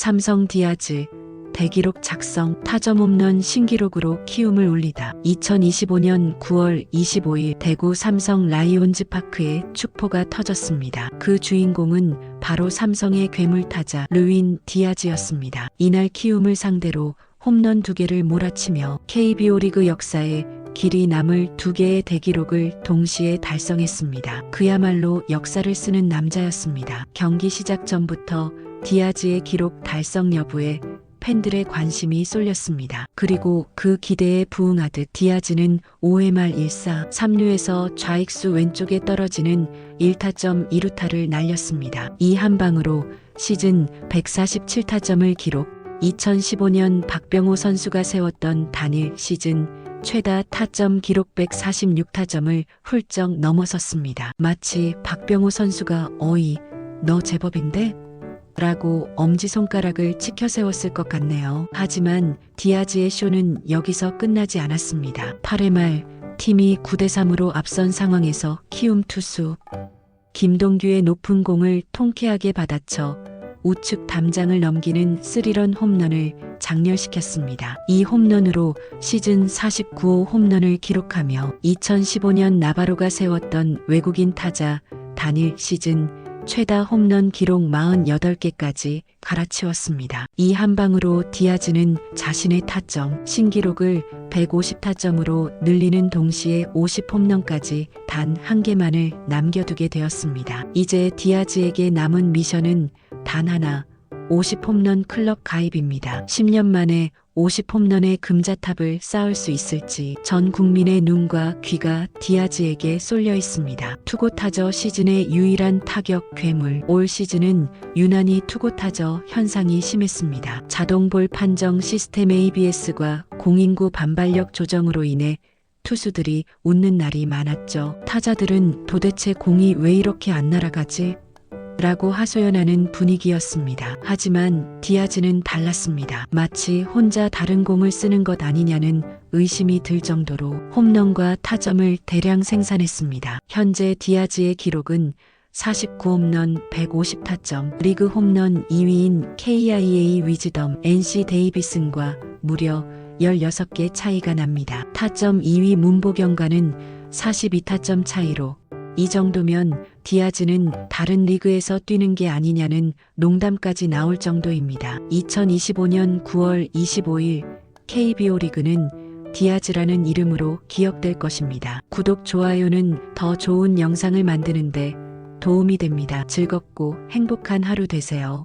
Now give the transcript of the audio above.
삼성 디아즈 대기록 작성 타점 홈런 신기록으로 키움을 올리다. 2025년 9월 25일 대구 삼성 라이온즈 파크에 축포가 터졌습니다. 그 주인공은 바로 삼성의 괴물 타자 르윈 디아즈였습니다. 이날 키움을 상대로 홈런 두 개를 몰아치며 KBO 리그 역사에 길이 남을 두 개의 대기록을 동시에 달성했습니다. 그야말로 역사를 쓰는 남자였습니다. 경기 시작 전부터 디아즈의 기록 달성 여부에 팬들의 관심이 쏠렸습니다. 그리고 그 기대에 부응하듯 디아즈는 5회 말 1사 3루에서 좌익수 왼쪽에 떨어지는 1타점 2루타를 날렸습니다. 이 한 방으로 시즌 147타점을 기록 2015년 박병호 선수가 세웠던 단일 시즌 최다 타점 기록 146타점을 훌쩍 넘어섰습니다. 마치 박병호 선수가 어이 너 제법인데? 라고 엄지손가락을 치켜 세웠을 것 같네요. 하지만 디아즈의 쇼는 여기서 끝나지 않았습니다. 8회 말 팀이 9대3으로 앞선 상황에서 키움 투수 김동규의 높은 공을 통쾌하게 받아쳐 우측 담장을 넘기는 스리런 홈런을 장렬시켰습니다. 이 홈런으로 시즌 49호 홈런을 기록하며 2015년 나바로가 세웠던 외국인 타자 단일 시즌 최다 홈런 기록 48개까지 갈아치웠습니다. 이 한 방으로 디아즈는 자신의 타점 신기록을 150타점으로 늘리는 동시에 50홈런까지 단 한 개만을 남겨두게 되었습니다. 이제 디아즈에게 남은 미션은 단 하나 50홈런 클럽 가입입니다. 10년 만에 50홈런의 금자탑을 쌓을 수 있을지 전 국민의 눈과 귀가 디아즈에게 쏠려 있습니다. 투고타저 시즌의 유일한 타격 괴물 올 시즌은 유난히 투고타저 현상이 심했습니다. 자동볼 판정 시스템 ABS과 공인구 반발력 조정으로 인해 투수들이 웃는 날이 많았죠. 타자들은 도대체 공이 왜 이렇게 안 날아가지? 라고 하소연하는 분위기였습니다. 하지만 디아즈는 달랐습니다. 마치 혼자 다른 공을 쓰는 것 아니냐는 의심이 들 정도로 홈런과 타점을 대량 생산했습니다. 현재 디아즈의 기록은 49홈런 150타점, 리그 홈런 2위인 KIA 위즈덤 NC 데이비슨과 무려 16개 차이가 납니다. 타점 2위 문보경과는 42타점 차이로 이 정도면 디아즈는 다른 리그에서 뛰는 게 아니냐는 농담까지 나올 정도입니다. 2025년 9월 25일 KBO 리그는 디아즈라는 이름으로 기억될 것입니다. 구독, 좋아요는 더 좋은 영상을 만드는데 도움이 됩니다. 즐겁고 행복한 하루 되세요.